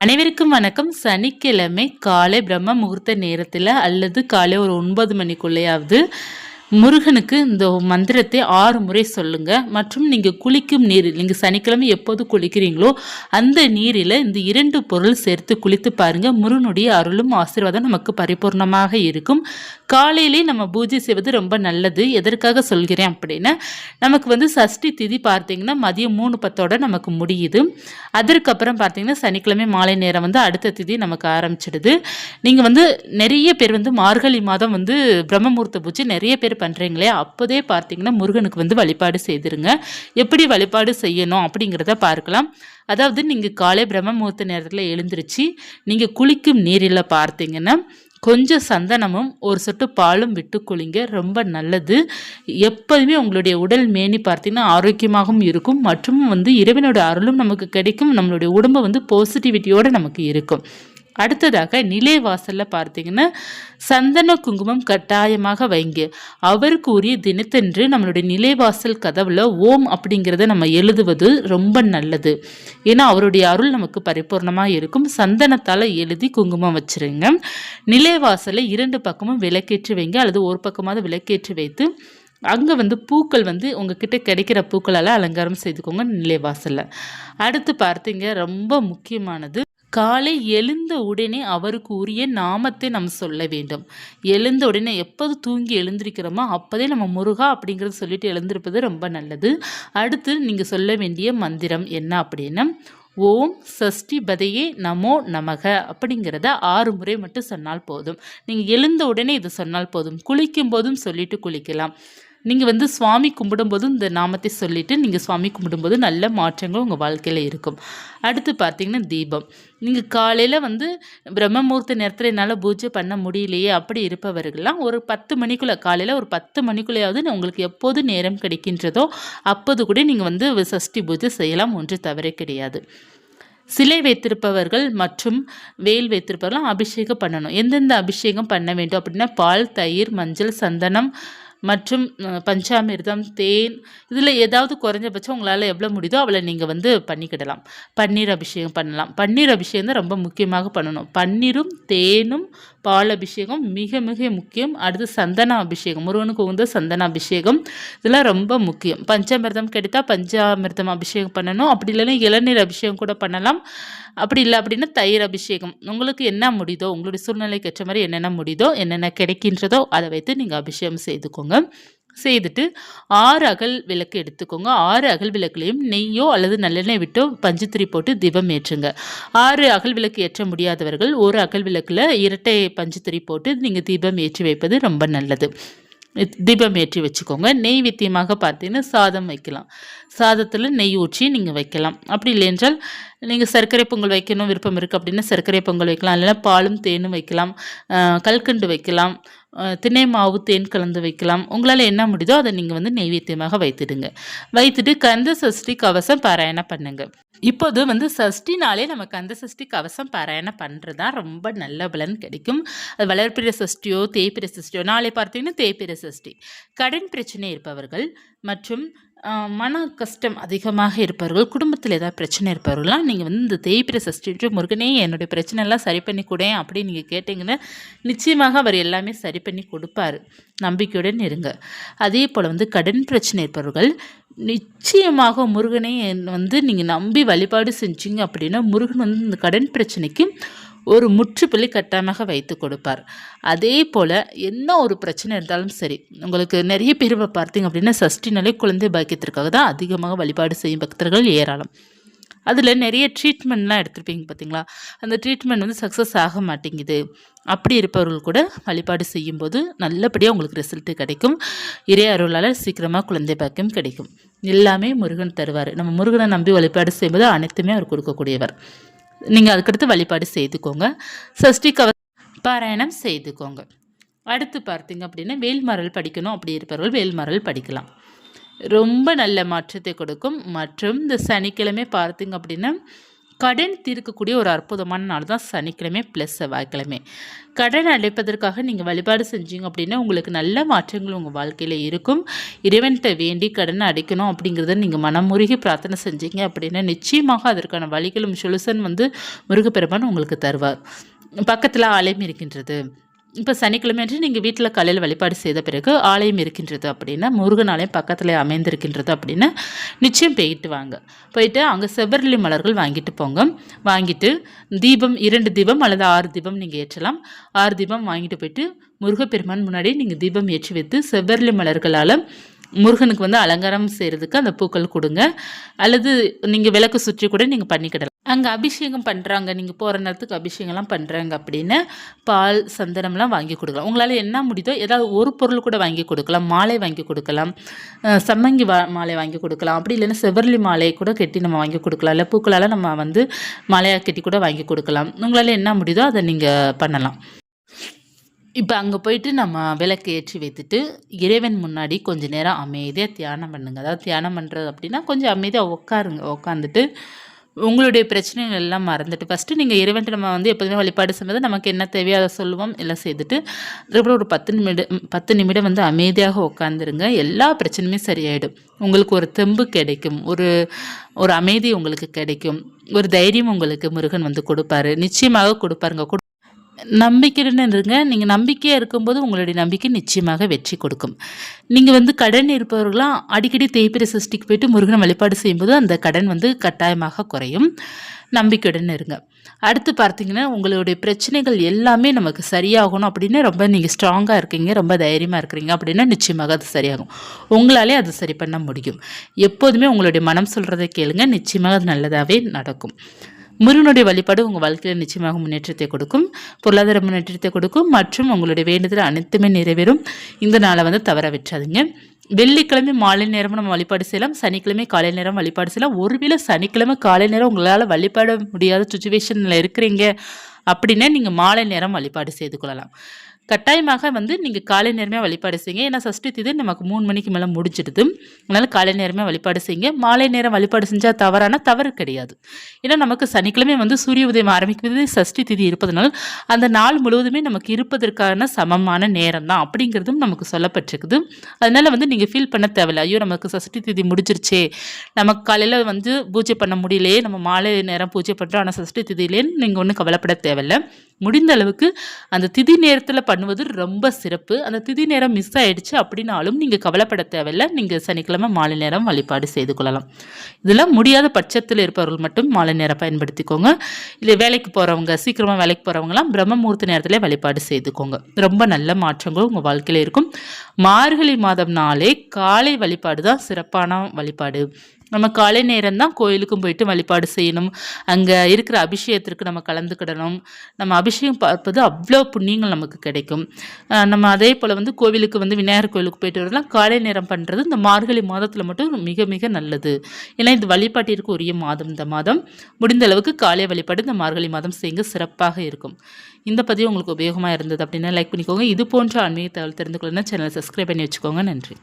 அனைவருக்கும் வணக்கம். சனிக்கிழமை காலை பிரம்ம முகூர்த்த நேரத்தில் அல்லது காலை ஒரு ஒன்பது மணிக்குள்ளேயாவது முருகனுக்கு இந்த மந்திரத்தை ஆறு முறை சொல்லுங்க. மற்றும் நீங்கள் குளிக்கும் நீரில் நீங்கள் சனிக்கிழமை எப்போது குளிக்கிறீங்களோ அந்த நீரில் இந்த இரண்டு பொருள் சேர்த்து குளித்து பாருங்க. முருகனுடைய அருளும் ஆசீர்வாதம் நமக்கு பரிபூர்ணமாக இருக்கும். காலையிலே நம்ம பூஜை செய்வது ரொம்ப நல்லது. எதற்காக சொல்கிறேன் அப்படின்னா நமக்கு வந்து சஷ்டி திதி பார்த்தீங்கன்னா மதியம் மூணு பத்தோட நமக்கு முடியுது. அதற்கப்புறம் பார்த்தீங்கன்னா சனிக்கிழமை மாலை நேரம் வந்து அடுத்த திதி நமக்கு ஆரம்பிச்சிடுது. நீங்கள் வந்து நிறைய பேர் வந்து மார்கழி மாதம் வந்து பிரம்மமூர்த்த பூஜை நிறைய பேர் பண்ணுறீங்களே அப்போதே பார்த்தீங்கன்னா முருகனுக்கு வந்து வழிபாடு செய்திருங்க. எப்படி வழிபாடு செய்யணும் அப்படிங்கிறத பார்க்கலாம். அதாவது நீங்கள் காலை பிரம்ம முகூர்த்த நேரத்தில் எழுந்திருச்சு நீங்கள் குளிக்கும் நீரில் பார்த்தீங்கன்னா கொஞ்சம் சந்தனமும் ஒரு சொட்டு பாலும் விட்டு குளிங்க ரொம்ப நல்லது. எப்போதுமே உங்களுடைய உடல் மேனி பார்த்தீங்கன்னா ஆரோக்கியமாகவும் இருக்கும். மற்றும் வந்து இறைவனோட அருளும் நமக்கு கிடைக்கும். நம்மளுடைய உடம்பு வந்து பாசிட்டிவிட்டியோடு நமக்கு இருக்கும். அடுத்ததாக நிலை வாசலில் பார்த்தீங்கன்னா சந்தன குங்குமம் கட்டாயமாக வைங்க. அவருக்கு உரிய தினத்தன்று நம்மளுடைய நிலைவாசல் கதவுல ஓம் அப்படிங்கிறத நம்ம எழுதுவது ரொம்ப நல்லது. ஏன்னா அவருடைய அருள் நமக்கு பரிபூர்ணமாக இருக்கும். சந்தனத்தால் எழுதி குங்குமம் வச்சுருங்க. நிலைவாசலை இரண்டு பக்கமும் விளக்கேற்றி வைங்க. அல்லது ஒரு பக்கமாவது விளக்கேற்றி வைத்து அங்கே வந்து பூக்கள் வந்து உங்ககிட்ட கிடைக்கிற பூக்களால் அலங்காரம் செய்துக்கோங்க நிலைவாசலில். அடுத்து பார்த்தீங்க ரொம்ப முக்கியமானது காலை எழுந்த உடனே அவருக்கு உரிய நாமத்தை நம்ம சொல்ல வேண்டும். எழுந்த உடனே எப்போது தூங்கி எழுந்திருக்கிறோமோ அப்போதே நம்ம முருகா அப்படிங்கிறத சொல்லிட்டு எழுந்திருப்பது ரொம்ப நல்லது. அடுத்து நீங்கள் சொல்ல வேண்டிய மந்திரம் என்ன அப்படின்னா ஓம் சஷ்டி பதையே நமோ நமக அப்படிங்கிறத ஆறு முறை மட்டும் சொன்னால் போதும். நீங்கள் எழுந்த உடனே இது சொன்னால் போதும். குளிக்கும் போதும் சொல்லிட்டு குளிக்கலாம். நீங்கள் வந்து சுவாமி கும்பிடும்போது இந்த நாமத்தை சொல்லிவிட்டு நீங்கள் சுவாமி கும்பிடும்போது நல்ல மாற்றங்கள் உங்கள் வாழ்க்கையில் இருக்கும். அடுத்து பார்த்திங்கன்னா தீபம். நீங்கள் காலையில் வந்து பிரம்மமுகூர்த்த நேரத்தில் என்னால் பூஜை பண்ண முடியலையே அப்படி இருப்பவர்கள்லாம் ஒரு பத்து மணிக்குள்ளே காலையில் ஒரு பத்து மணிக்குள்ளேயாவது உங்களுக்கு எப்போது நேரம் கிடைக்கின்றதோ அப்போது கூட நீங்கள் வந்து சஷ்டி பூஜை செய்யலாம் ஒன்று தவறே கிடையாது. சிலை வைத்திருப்பவர்கள் மற்றும் வேல் வைத்திருப்பவர்களும் அபிஷேகம் பண்ணணும். எந்தெந்த அபிஷேகம் பண்ண வேண்டும் அப்படின்னா பால் தயிர் மஞ்சள் சந்தனம் மற்றும் பஞ்சாமிர்தம் தேன் இதில் ஏதாவது குறைஞ்சபட்சம் உங்களால் எவ்வளோ முடியுதோ அவளை நீங்கள் வந்து பண்ணிக்கிடலாம். பன்னீர் அபிஷேகம் பண்ணலாம். பன்னீர் அபிஷேகம் தான் ரொம்ப முக்கியமாக பண்ணணும். பன்னீரும் தேனும் பால் அபிஷேகம் மிக மிக முக்கியம். அடுத்து சந்தன அபிஷேகம் முருகனுக்கு உகந்த சந்தன அபிஷேகம் இதெல்லாம் ரொம்ப முக்கியம். பஞ்சாமிர்தம் கிடைத்தா பஞ்சாமிர்தம் அபிஷேகம் பண்ணணும். அப்படி இல்லைன்னா இளநீர் அபிஷேகம் கூட பண்ணலாம். அப்படி இல்லை அப்படின்னா தயிர் அபிஷேகம். உங்களுக்கு என்ன முடியுதோ உங்களுடைய சூழ்நிலைக்கு ஏற்ற மாதிரி என்னென்ன முடியுதோ என்னென்ன கிடைக்கின்றதோ அதை வைத்து நீங்கள் அபிஷேகம் செய்துக்கோங்க. செய்துட்டு ஆறு அகல் விளக்கு எடுத்துக்கோங்க. ஆறு அகல் விளக்குலையும் நெய்யோ அல்லது நல்லெண்ணெய் விட்டோ பஞ்சுத்திரி போட்டு தீபம் ஏற்றுங்க. ஆறு அகல் விளக்கு ஏற்ற முடியாதவர்கள் ஒரு அகல் விளக்கில் இரட்டை பஞ்சுத்திரி போட்டு நீங்கள் தீபம் ஏற்றி வைப்பது ரொம்ப நல்லது. தீபம் ஏற்றி வச்சுக்கோங்க. நெய் வித்தியமாக பார்த்தீங்கன்னா சாதம் வைக்கலாம். சாதத்தில் நெய் ஊற்றி நீங்கள் வைக்கலாம். அப்படி இல்லை என்றால் நீங்கள் சர்க்கரை பொங்கல் வைக்கணும் விருப்பம் இருக்குது அப்படின்னா சர்க்கரை பொங்கல் வைக்கலாம். இல்லைன்னா பாலும் தேனும் வைக்கலாம். கல்கண்டு வைக்கலாம். திணை மாவு தேன் கலந்து வைக்கலாம். உங்களால் என்ன முடியுதோ அதை நீங்கள் வந்து நெய்வேத்தியமாக வைத்துடுங்க. வைத்துட்டு கந்த சஷ்டி கவசம் பாராயணம் பண்ணுங்க. இப்போது வந்து சஷ்டினாலே நம்ம கந்த சஷ்டி கவசம் பாராயணம் பண்ணுறது தான் ரொம்ப நல்ல பலன் கிடைக்கும். அது வளர்ப்பிற சஷ்டியோ தேய்பிர சஷ்டியோ நாளை பார்த்தீங்கன்னா தேய்பிர சஷ்டி. கடன் பிரச்சனை இருப்பவர்கள் மற்றும் மன கஷ்டம் அதிகமாக இருப்பவர்கள் குடும்பத்தில் ஏதாவது பிரச்சனை இருப்பவர்கள்லாம் நீங்கள் வந்து இந்த தேய்பிர சஷ்டி முருகனே என்னுடைய பிரச்சனைலாம் சரி பண்ணி கொடுங்க அப்படின்னு நீங்கள் கேட்டிங்கன்னா நிச்சயமாக அவர் எல்லாமே சரி பண்ணி கொடுப்பார். நம்பிக்கையுடன் இருங்க. அதே போல் வந்து கடன் பிரச்சனை இருப்பவர்கள் நிச்சயமாக முருகனை வந்து நீங்கள் நம்பி வழிபாடு செஞ்சீங்க அப்படின்னா முருகன் வந்து இந்த கடன் பிரச்சனைக்கு ஒரு முற்றுப்புள்ளி கட்டாயமாக வைத்து கொடுப்பார். அதே போல் என்ன ஒரு பிரச்சனை இருந்தாலும் சரி உங்களுக்கு நிறைய பேர் பார்த்தீங்க அப்படின்னா சஷ்டினாலே குழந்தை பாக்கியத்திற்காக தான் அதிகமாக வழிபாடு செய்யும் பக்தர்கள் ஏராளம். அதில் நிறைய ட்ரீட்மெண்ட்லாம் எடுத்துருப்பீங்க பார்த்தீங்களா அந்த ட்ரீட்மெண்ட் வந்து சக்ஸஸ் ஆக மாட்டேங்குது. அப்படி இருப்பவர்கள் கூட வழிபாடு செய்யும்போது நல்லபடியாக உங்களுக்கு ரிசல்ட்டு கிடைக்கும். இறை அருளால் சீக்கிரமாக குழந்தை பாக்கியம் கிடைக்கும். எல்லாமே முருகன் தருவார். நம்ம முருகனை நம்பி வழிபாடு செய்யும்போது அனைத்துமே அவர் கொடுக்கக்கூடியவர். நீங்கள் அதுக்கடுத்து வழிபாடு செய்துக்கோங்க. சஷ்டி கவ பாராயணம் செய்துக்கோங்க. அடுத்து பார்த்தீங்க அப்படின்னா வேல்மரல் படிக்கணும். அப்படி இருப்பவர்கள் வேல்மரல் படிக்கலாம். ரொம்ப நல்ல மாற்றத்தை கொடுக்கும். மற்றும் இந்த சனிக்கிழமை பார்த்தீங்க அப்படின்னா கடன் தீர்க்கக்கூடிய ஒரு அற்புதமான நாள் தான் சனிக்கிழமை ப்ளஸ் செவ்வாய்க்கிழமை. கடன் அடைப்பதற்காக நீங்கள் வழிபாடு செஞ்சீங்க அப்படின்னா உங்களுக்கு நல்ல மாற்றங்கள் உங்கள் வாழ்க்கையில் இருக்கும். இறைவன்கிட்ட வேண்டி கடனை அடைக்கணும் அப்படிங்கிறத நீங்கள் மனமுருகி பிரார்த்தனை செஞ்சீங்க அப்படின்னா நிச்சயமாக அதற்கான வழிகளும் சொலுசன் வந்து முருகப்பெருமான் உங்களுக்கு தருவார். பக்கத்தில் ஆலயம் இருக்கின்றது. இப்போ சனிக்கிழமை அன்று நீங்கள் வீட்டில் காலையில் வழிபாடு செய்த பிறகு ஆலயம் இருக்கின்றது அப்படின்னா முருகன் ஆலயம் பக்கத்தில் அமைந்திருக்கின்றது அப்படின்னா நிச்சயம் போயிட்டு வாங்க. போயிட்டு அங்கே செவ்வரளி மலர்கள் வாங்கிட்டு போங்க. வாங்கிட்டு தீபம் இரண்டு தீபம் அல்லது ஆறு தீபம் நீங்கள் ஏற்றலாம். ஆறு தீபம் வாங்கிட்டு போயிட்டு முருகப்பெருமான் முன்னாடி நீங்கள் தீபம் ஏற்றி வைத்து செவ்வரளி மலர்களால் முருகனுக்கு வந்து அலங்காரம் செய்கிறதுக்கு அந்த பூக்கள் கொடுங்க. அல்லது நீங்கள் விளக்கு சுற்றி கூட நீங்கள் பண்ணிக்கிடலாம். அங்கே அபிஷேகம் பண்ணுறாங்க நீங்கள் போகிற நேரத்துக்கு அபிஷேகம்லாம் பண்ணுறாங்க அப்படின்னு பால் சந்தனம்லாம் வாங்கி கொடுக்கலாம். உங்களால் என்ன முடியுதோ ஏதாவது ஒரு பொருள் கூட வாங்கி கொடுக்கலாம். மாலை வாங்கி கொடுக்கலாம். சம்மங்கி வா மாலை வாங்கி கொடுக்கலாம். அப்படி இல்லைன்னா செவ்வரளி மாலை கூட கட்டி நம்ம வாங்கி கொடுக்கலாம். இல்லை பூக்களால் நம்ம வந்து மாலையாக கட்டி கூட வாங்கி கொடுக்கலாம். உங்களால் என்ன முடியுதோ அதை நீங்கள் பண்ணலாம். இப்போ அங்கே போயிட்டு நம்ம விளக்கு ஏற்றி வைத்துட்டு இறைவன் முன்னாடி கொஞ்சம் நேரம் அமைதியாக தியானம் பண்ணுங்க. அதாவது தியானம் பண்ணுறது அப்படின்னா கொஞ்சம் அமைதியாக உட்காருங்க. உட்காந்துட்டு உங்களுடைய பிரச்சனைகள் எல்லாம் மறந்துட்டு ஃபஸ்ட்டு நீங்கள் இறைவன்ட்டு நம்ம வந்து எப்போதுமே வழிபாடு செய்யும்போது நமக்கு என்ன தேவையோ அதை சொல்லுவோம் எல்லாம் செய்துட்டு அதுக்கப்புறம் ஒரு பத்து நிமிடம் பத்து நிமிடம் வந்து அமைதியாக உட்காந்துருங்க எல்லா பிரச்சனையுமே சரியாயிடும். உங்களுக்கு ஒரு தெம்பு கிடைக்கும். ஒரு ஒரு அமைதி உங்களுக்கு கிடைக்கும். ஒரு தைரியம் உங்களுக்கு முருகன் வந்து கொடுப்பாரு. நிச்சயமாக கொடுப்பாருங்க. நம்பிக்கைன்னு இருங்க. நீங்கள் நம்பிக்கையாக இருக்கும்போது உங்களுடைய நம்பிக்கை நிச்சயமாக வெற்றி கொடுக்கும். நீங்கள் வந்து கடன் இருப்பவர்களாம் அடிக்கடி தேய்பிரை சஷ்டிக்கு போயிட்டு முருகனை வழிபாடு செய்யும்போது அந்த கடன் வந்து கட்டாயமாக குறையும். நம்பிக்கையுடன் இருங்க. அடுத்து பார்த்தீங்கன்னா உங்களுடைய பிரச்சனைகள் எல்லாமே நமக்கு சரியாகணும் அப்படின்னு ரொம்ப நீங்கள் ஸ்ட்ராங்காக இருக்கீங்க ரொம்ப தைரியமாக இருக்கிறீங்க அப்படின்னா நிச்சயமாக அது சரியாகும். உங்களாலே அது சரி பண்ண முடியும். எப்போதுமே உங்களுடைய மனம் சொல்கிறத கேளுங்க. நிச்சயமாக அது நல்லதாகவே நடக்கும். முருகனுடைய வழிபாடு உங்கள் வாழ்க்கையில் நிச்சயமாக முன்னேற்றத்தை கொடுக்கும். பொருளாதார முன்னேற்றத்தை கொடுக்கும். மற்றும் உங்களுடைய வேண்டுதல் அனைத்துமே நிறைவேறும். இந்த நாளை வந்து தவற விட்டுறாதீங்க. வெள்ளிக்கிழமை மாலை நேரம் நம்ம வழிபாடு செய்யலாம். சனிக்கிழமை காலை நேரம் வழிபாடு செய்யலாம். ஒருவேளை சனிக்கிழமை காலை நேரம் உங்களால் வழிபாட முடியாத சுச்சுவேஷனில் இருக்கிறீங்க அப்படின்னா நீங்கள் மாலை நேரம் வழிபாடு செய்து கொள்ளலாம். கட்டாயமாக வந்து நீங்கள் காலை நேரமே வழிபாடு செய்யுங்க. ஏன்னா சஷ்டி திதி நமக்கு மூணு மணிக்கு மேலே முடிச்சிடுது அதனால் காலை நேரமே வழிபாடு செய்யுங்க. மாலை நேரம் வழிபாடு செஞ்சால் தவறான தவறு கிடையாது. ஏன்னா நமக்கு சனிக்கிழமை வந்து சூரிய உதயம் ஆரம்பிக்கிறது சஷ்டி திதி இருப்பதனால் அந்த நாள் முழுவதுமே நமக்கு இருப்பதற்கான சமமான நேரம் தான் அப்படிங்கிறதும் நமக்கு சொல்லப்பட்டிருக்குது. அதனால் வந்து நீங்கள் ஃபீல் பண்ண தேவையில்ல. ஐயோ நமக்கு சஷ்டி திதி முடிஞ்சிருச்சே. நமக்கு காலையில் வந்து பூஜை பண்ண முடியலையே. நம்ம மாலை நேரம் பூஜை பண்ணுறோம் ஆனால் சஷ்டி திதியிலேன்னு நீங்கள் ஒன்றும் கவலைப்பட தேவையில்லை. முடிந்த அளவுக்கு அந்த திதி நேரத்தில் பண்ணுவது ரொம்ப சிறப்பு. அந்த திதி நேரம் மிஸ் ஆகிடுச்சு அப்படின்னாலும் நீங்கள் கவலைப்பட தேவையில்லை. நீங்கள் சனிக்கிழமை மாலை நேரம் வழிபாடு செய்து கொள்ளலாம். இதெல்லாம் முடியாத பட்சத்தில் இருப்பவர்கள் மட்டும் மாலை நேரம் பயன்படுத்திக்கோங்க. இல்லை வேலைக்கு போகிறவங்க சீக்கிரமாக வேலைக்கு போகிறவங்களாம் பிரம்ம முகூர்த்த நேரத்திலே வழிபாடு செய்துக்கோங்க. ரொம்ப நல்ல மாற்றங்கள் உங்கள் வாழ்க்கையில் இருக்கும். மார்கழி மாதம் நாளே காலை வழிபாடு தான் சிறப்பான வழிபாடு. நம்ம காலை நேரம் தான் கோயிலுக்கும் போயிட்டு வழிபாடு செய்யணும். அங்கே இருக்கிற அபிஷேகத்திற்கு நம்ம கலந்துக்கிடணும். நம்ம அபிஷேகம் பார்ப்பது அவ்வளோ புண்ணியங்கள் நமக்கு கிடைக்கும். நம்ம அதே போல் வந்து கோவிலுக்கு வந்து விநாயகர் கோயிலுக்கு போயிட்டு வரலாம் காலை நேரம் பண்ணுறது இந்த மார்கழி மாதத்தில் மட்டும் மிக மிக நல்லது. ஏன்னா இது வழிபாட்டிற்கு உரிய மாதம் இந்த மாதம். முடிந்த அளவுக்கு காலை வழிபாடு இந்த மார்கழி மாதம் செய்யுங்க சிறப்பாக இருக்கும். இந்த பதிவு உங்களுக்கு உபயோகமாக இருந்தது அப்படின்னா லைக் பண்ணிக்கோங்க. இது போன்ற ஆன்மீக தகவல் தெரிந்து கொள்ளணும் சேனலை சப்ஸ்கிரைப் பண்ணி வச்சுக்கோங்க. நன்றி.